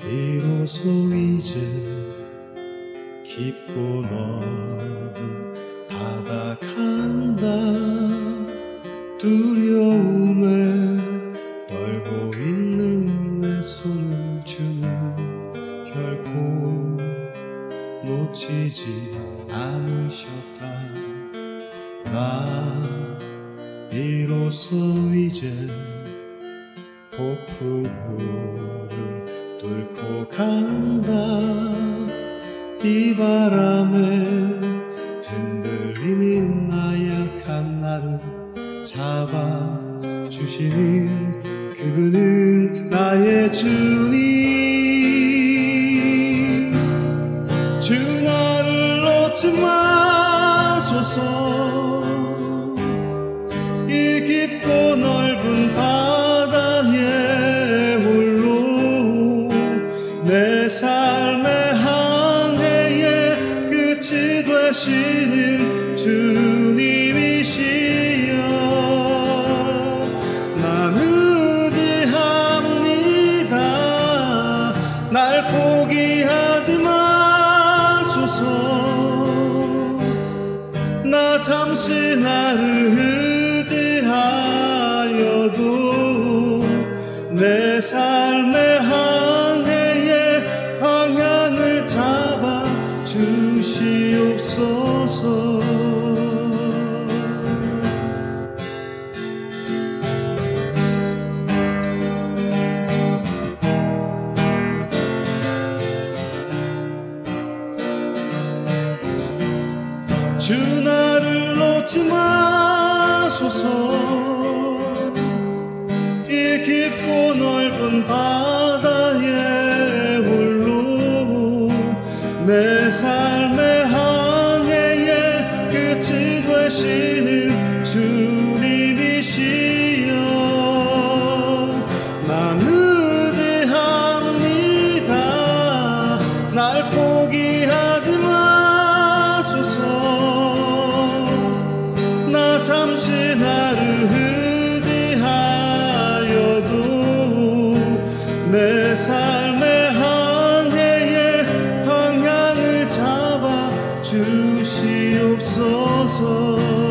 비로소 이제 깊고 넓은 바다 간다. 두려움에 떨고 있는 내 손을 주는 결코 놓치지 않으셨다. 나 비로소 이제 폭풍우를 뚫고 간다. 비바람에 흔들리는 나약한 나를 잡아주시는 그분은 나의 주님. 주 나를 놓지 마소서 되시는 주님이시여. 난 의지합니다. 날 포기하지 마소서. 나 잠시 나를 의지하여도 내 삶의 항 마소서. 이 깊고 넓은 바다에 홀로 내 삶의 항해의 끝이 되시는 주님이시여. 난 의지합니다. 날 포기하지 마 주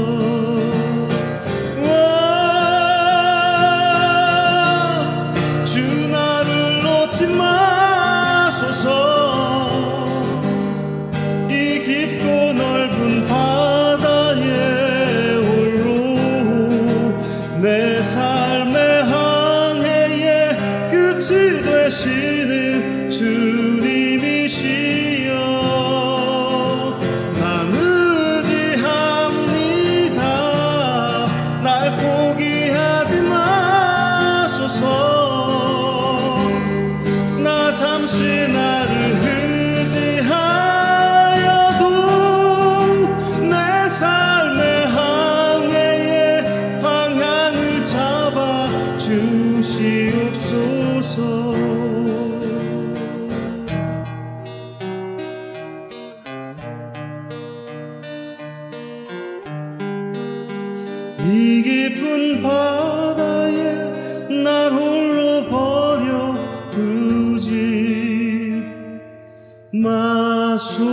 이 깊은 바다에 날 홀로 버려 두지 마소서